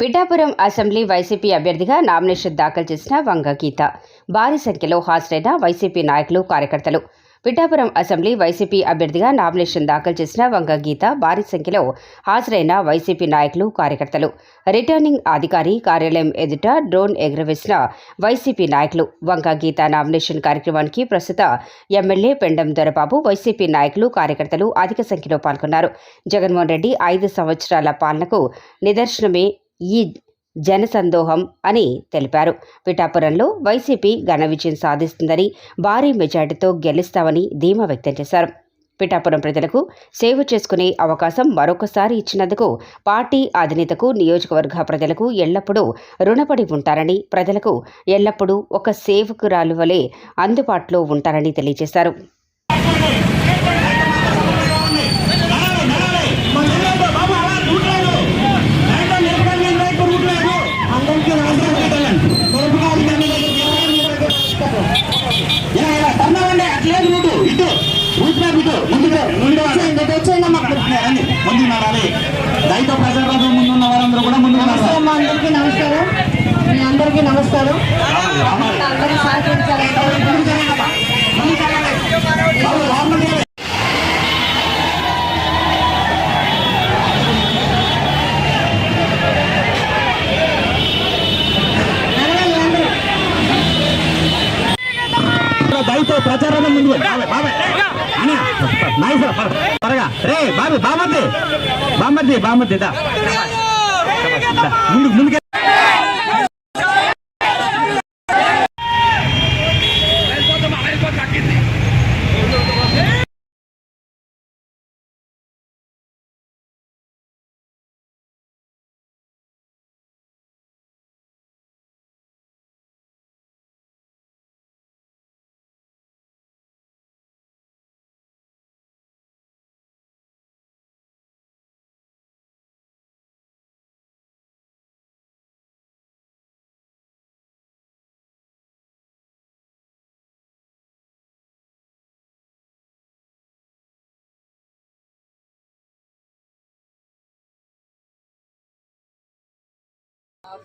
Pithapuram assembly YCP అభ్యర్థిగా nomination దాఖలు చేసిన వంగ గీత. భారీ సంఖ్యలో హాజరైన వైసీపీ నాయకులు కార్యకర్తలు. పిఠాపురం అసెంబ్లీ వైసీపీ అభ్యర్థిగా నామినేషన్ దాఖలు చేసిన వంగ గీత భారీ సంఖ్యలో హాజరైన వైసీపీ నాయకులు కార్యకర్తలు. రిటర్నింగ్ అధికారి కార్యాలయం ఎదుట డ్రోన్ ఎగురవేసిన వైసీపీ నాయకులు. వంగ గీత నామినేషన్ కార్యక్రమానికి ప్రస్తుత ఎమ్మెల్యే పెండం దొరబాబు వైసీపీ నాయకులు కార్యకర్తలు అధిక సంఖ్యలో పాల్గొన్నారు. జగన్మోహన్ రెడ్డి ఐదు సంవత్సరాల పాలనకు నిదర్శనమే ఈ జనసందోహం అని తెలిపారు. పిఠాపురంలో వైసీపీ ఘన విజయం సాధిస్తుందని భారీ మెజార్టీతో గెలుస్తామని ధీమా వ్యక్తం చేశారు. పిఠాపురం ప్రజలకు సేవ చేసుకునే అవకాశం మరొకసారి ఇచ్చినందుకు పార్టీ అధినేతకు నియోజకవర్గ ప్రజలకు ఎల్లప్పుడూ రుణపడి ఉంటారని ప్రజలకు ఎల్లప్పుడూ ఒక సేవకురాలు వలె అందుబాటులో ఉంటారని తెలియజేశారు అందరికీ నమస్కారం కడుపుగా అధికారుల దగ్గర ఇలా తన్నామండి అట్లేదు రూటు ఇటు రూట్ మ్యాప్ ఇటు ముందుకు ముందు వచ్చేయండి, వచ్చేయండి అమ్మా. రండి ముందుకు నడాలి దయతో ప్రజల ముందు ఉన్న వారందరూ కూడా ముందుకు నమస్తే నడాలి అమ్మ అందరికీ నమస్కారం. మీ అందరికీ నమస్కారం. అందరూ సహకరించాలి దయతో ప్రచారం ముందు బాబాయ్ అన్న నైస్ త్వరగా. రే బాబు బామర్ది. బామర్ది బామర్ది దా. దా, ముందు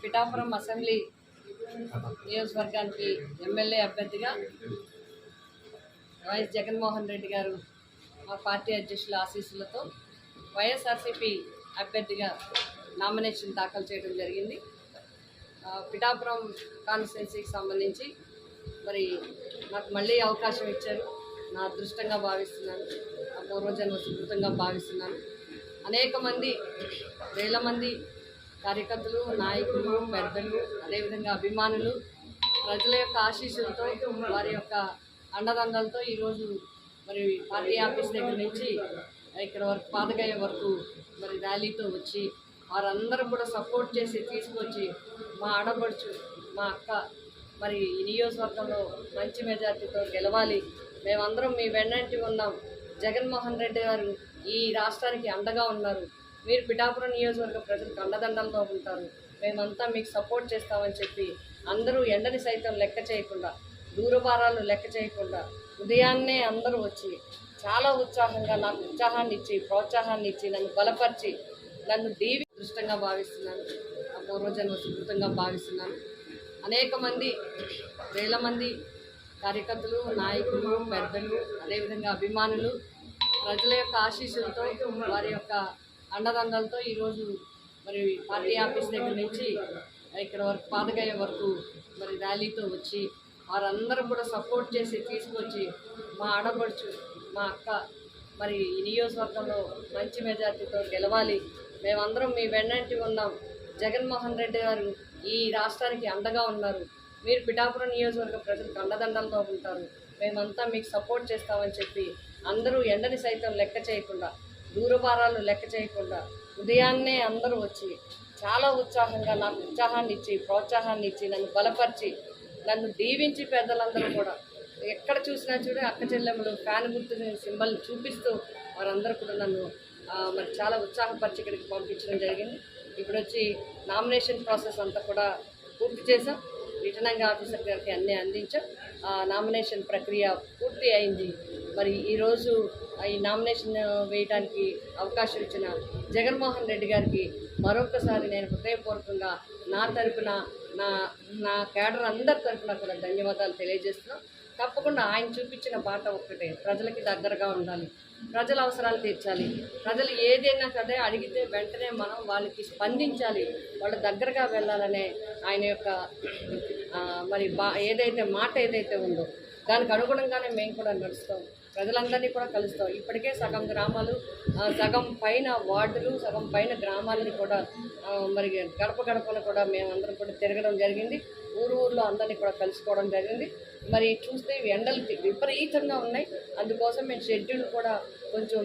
పిఠాపురం అసెంబ్లీ నియోజకవర్గానికి ఎమ్మెల్యే అభ్యర్థిగా వైఎస్ జగన్మోహన్ రెడ్డి గారు మా పార్టీ అధ్యక్షుల ఆశీస్సులతో వైఎస్ఆర్సీపీ అభ్యర్థిగా నామినేషన్ దాఖలు చేయడం జరిగింది. పిఠాపురం కాన్స్టిట్యున్సీకి సంబంధించి మరి నాకు మళ్ళీ అవకాశం ఇచ్చారు. నా అదృష్టంగా భావిస్తున్నాను. నా పూర్వజన్మ సుకృతంగా భావిస్తున్నాను. అనేక మంది వేల మంది కార్యకర్తలు నాయకులు పెద్దలు అదేవిధంగా అభిమానులు ప్రజల యొక్క ఆశీస్సులతో వారి యొక్క అండదండలతో ఈరోజు మరి పార్టీ ఆఫీస్ దగ్గర నుంచి ఇక్కడ వరకు పాదగయ వరకు మరి ర్యాలీతో వచ్చి వారందరూ కూడా సపోర్ట్ చేసి తీసుకొచ్చి మా ఆడపడుచు మా అక్క మరి ఈ నియోజకవర్గంలో మంచి మెజార్టీతో గెలవాలి. మేమందరం మీ వెన్నంటి ఉన్నాం. జగన్మోహన్ రెడ్డి గారు ఈ రాష్ట్రానికి అండగా ఉన్నారు. మీరు పిఠాపురం నియోజకవర్గ ప్రజలకు అండదండలతో ఉంటారు. మేమంతా మీకు సపోర్ట్ చేస్తామని చెప్పి అందరూ ఎండని సైతం లెక్క చేయకుండా దూరభారాలు లెక్క చేయకుండా ఉదయాన్నే అందరూ వచ్చి చాలా ఉత్సాహంగా నాకు ఉత్సాహాన్ని ఇచ్చి ప్రోత్సాహాన్ని ఇచ్చి నన్ను బలపరిచి నన్ను దీవి దృష్టంగా భావిస్తున్నాను. ఆ పూర్వజన్మ సుకృతంగా భావిస్తున్నాను. అనేక మంది వేల మంది కార్యకర్తలు నాయకులు పెద్దలు అదేవిధంగా అభిమానులు ప్రజల యొక్క ఆశీస్సులతో వారి యొక్క అండదండలతో ఈరోజు మరి పార్టీ ఆఫీస్ దగ్గర నుంచి ఇక్కడ వరకు పాదగయ్య వరకు మరి ర్యాలీతో వచ్చి వారందరూ కూడా సపోర్ట్ చేసి తీసుకొచ్చి మా ఆడపడుచు మా అక్క మరి ఈ నియోజకవర్గంలో మంచి మెజార్టీతో గెలవాలి. మేమందరం మీ వెన్నంటి ఉన్నాం. జగన్మోహన్ రెడ్డి గారు ఈ రాష్ట్రానికి అండగా ఉన్నారు. మీరు పిఠాపురం నియోజకవర్గ ప్రజలకు అండదండలతో ఉంటారు. మేమంతా మీకు సపోర్ట్ చేస్తామని చెప్పి అందరూ ఎండని సైతం లెక్క చేయకుండా దూరభారాలు లెక్క చేయకుండా ఉదయాన్నే అందరూ వచ్చి చాలా ఉత్సాహంగా నాకు ఉత్సాహాన్ని ఇచ్చి ప్రోత్సాహాన్ని ఇచ్చి నన్ను బలపరిచి నన్ను దీవించి పెద్దలందరూ కూడా. ఎక్కడ చూసినా చూడే అక్క చెల్లెములు ఫ్యాన్ గుర్తు సింబల్ చూపిస్తూ వారందరూ కూడా నన్ను మరి చాలా ఉత్సాహపరిచి ఇక్కడికి పంపించడం జరిగింది. ఇప్పుడు వచ్చి నామినేషన్ ప్రాసెస్ అంతా కూడా పూర్తి చేసాం రిటర్నింగ్ ఆఫీసర్ గారికి అన్నీ అందించాం. ఆ నామినేషన్ ప్రక్రియ పూర్తి అయింది. మరి ఈరోజు ఈ నామినేషన్ వేయడానికి అవకాశం ఇచ్చిన జగన్మోహన్ రెడ్డి గారికి మరొకసారి నేను హృదయపూర్వకంగా నా తరపున నా నా కేడర్ అందరి తరపున కూడా ధన్యవాదాలు తెలియజేస్తున్నాం. తప్పకుండా ఆయన చూపించిన బాట ఒక్కటే ప్రజలకి దగ్గరగా ఉండాలి ప్రజల అవసరాలు తీర్చాలి. ప్రజలు ఏదైనా కదే అడిగితే వెంటనే మనం వాళ్ళకి స్పందించాలి వాళ్ళ దగ్గరగా వెళ్ళాలనే ఆయన యొక్క మరి బా ఏదైతే మాట ఏదైతే ఉందో దానికి అనుగుణంగానే మేము కూడా నడుస్తాం. ప్రజలందరినీ కూడా కలుస్తాం. ఇప్పటికే సగం గ్రామాలు సగం పైన వార్డులు సగం పైన గ్రామాలని కూడా మరి గడప గడపను కూడా మేమందరం కూడా తిరగడం జరిగింది. ఊరు ఊర్లో అందరినీ కూడా కలుసుకోవడం జరిగింది. మరి చూస్తే ఎండలు విపరీతంగా ఉన్నాయి. అందుకోసం మేము షెడ్యూల్ కూడా కొంచెం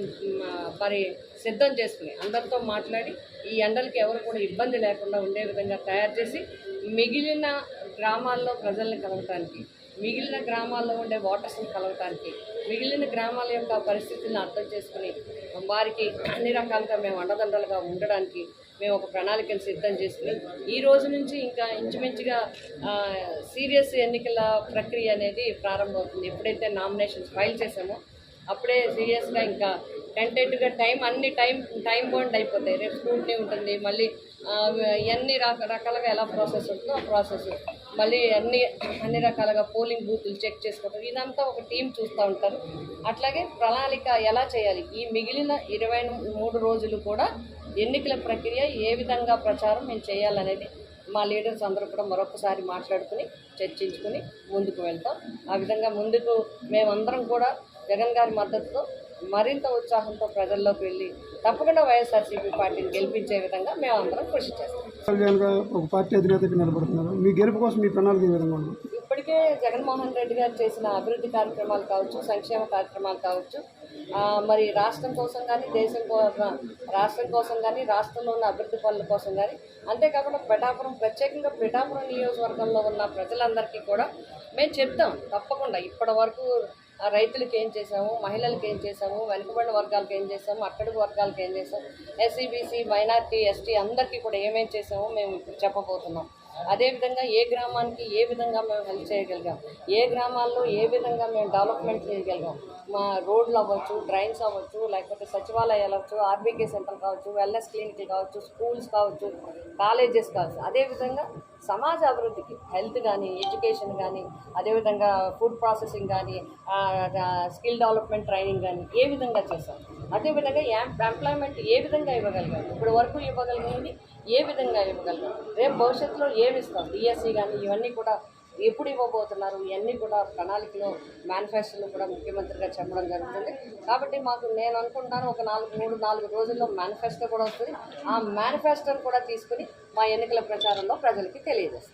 మరి సిద్ధం చేసుకుని అందరితో మాట్లాడి ఈ ఎండలకి ఎవరు కూడా ఇబ్బంది లేకుండా ఉండే విధంగా తయారు చేసి మిగిలిన గ్రామాల్లో ప్రజల్ని కలవటానికి మిగిలిన గ్రామాల్లో ఉండే వాటర్స్ని కలవటానికి మిగిలిన గ్రామాల యొక్క పరిస్థితులను అర్థం చేసుకుని వారికి అన్ని రకాలుగా మేము అండదండలుగా ఉండడానికి మేము ఒక ప్రణాళికను సిద్ధం చేసుకుని ఈ రోజు నుంచి ఇంకా ఇంచుమించుగా సీరియస్ ఎన్నికల ప్రక్రియ అనేది ప్రారంభమవుతుంది. ఎప్పుడైతే నామినేషన్స్ ఫైల్ చేసామో అప్పుడే సీరియస్గా ఇంకా టెంటెడ్గా టైం అన్ని టైం టైం బౌండ్ అయిపోతాయి. రేపు స్కూటీ ఉంటుంది మళ్ళీ ఇవన్నీ ఎన్ని రక రకాలుగా ఎలా ప్రాసెస్ ఉంటుందో ఆ ప్రాసెస్ మళ్ళీ అన్ని అన్ని రకాలుగా పోలింగ్ బూతులు చెక్ చేసుకోవడం ఇదంతా ఒక టీం చూస్తూ ఉంటారు. అట్లాగే ప్రణాళిక ఎలా చేయాలి? ఈ మిగిలిన ఇరవై మూడు రోజులు కూడా ఎన్నికల ప్రక్రియ ఏ విధంగా ప్రచారం మేము చేయాలనేది మా లీడర్స్ అందరూ కూడా మరొకసారి మాట్లాడుకుని చర్చించుకుని ముందుకు వెళ్తాం. ఆ విధంగా ముందుకు మేమందరం కూడా జగన్ గారి మద్దతుతో మరింత ఉత్సాహంతో ప్రజల్లోకి వెళ్ళి తప్పకుండా వైఎస్ఆర్సీపీ పార్టీని గెలిపించే విధంగా మేమందరం కృషి చేస్తాం. కళ్యాణ్ గారు ఒక పార్టీ అధినేతగా నిలబడుతున్నారు. మీ గెలుపు కోసం మీ ప్రణాళిక ఏ విధంగా ఉంది? ఇప్పటికే జగన్మోహన్ రెడ్డి గారు చేసిన అభివృద్ధి కార్యక్రమాలు కావచ్చు సంక్షేమ కార్యక్రమాలు కావచ్చు మరి రాష్ట్రం కోసం కానీ దేశం కోసం రాష్ట్రం కోసం కానీ రాష్ట్రంలో ఉన్న అభివృద్ధి పనుల కోసం కానీ అంతేకాకుండా పిఠాపురం ప్రత్యేకంగా పిఠాపురం నియోజకవర్గంలో ఉన్న ప్రజలందరికీ కూడా మేము చెప్తాం తప్పకుండా. ఇప్పటి వరకు రైతులకు ఏం చేసాము మహిళలకు ఏం చేసాము వెనుకబడిన వర్గాలకు ఏం చేసాము అట్టడుగు వర్గాలకు ఏం చేసాము ఎస్సీబీసీ మైనార్టీ ఎస్టీ అందరికీ కూడా ఏమేం చేసామో మేము ఇప్పుడు చెప్పబోతున్నాం. అదేవిధంగా ఏ గ్రామానికి ఏ విధంగా మేము హెల్ప్ చేయగలిగాం? ఏ గ్రామాల్లో ఏ విధంగా మేము డెవలప్మెంట్ చేయగలిగాం? మా రోడ్లు అవ్వచ్చు డ్రైన్స్ అవ్వచ్చు లేకపోతే సచివాలయాలు అవ్వచ్చు ఆర్బీకే సెంటర్ కావచ్చు వెల్నెస్ క్లినిక్లు కావచ్చు స్కూల్స్ కావచ్చు కాలేజెస్ కావచ్చు. అదేవిధంగా సమాజ అభివృద్ధికి హెల్త్ కానీ ఎడ్యుకేషన్ కానీ అదేవిధంగా ఫుడ్ ప్రాసెసింగ్ కానీ స్కిల్ డెవలప్మెంట్ ట్రైనింగ్ కానీ ఏ విధంగా చేశాం అదేవిధంగా ఎంప్లాయ్మెంట్ ఏ విధంగా ఇవ్వగలిగాం ఇప్పుడు వరకు ఇవ్వగలిగింది ఏ విధంగా ఇవ్వగలిగాం రేపు భవిష్యత్తులో ఏమి ఇస్తాం డిఎస్సి కానీ ఇవన్నీ కూడా ఎప్పుడు ఇవ్వబోతున్నారు? ఇవన్నీ కూడా ప్రణాళికలో మేనిఫెస్టోలో కూడా ముఖ్యమంత్రిగా చెప్పడం జరుగుతుంది. కాబట్టి మాకు నేను అనుకుంటాను ఒక నాలుగు మూడు నాలుగు రోజుల్లో మేనిఫెస్టో కూడా వస్తుంది. ఆ మేనిఫెస్టోని కూడా తీసుకుని మా ఎన్నికల ప్రచారంలో ప్రజలకి తెలియజేస్తాం.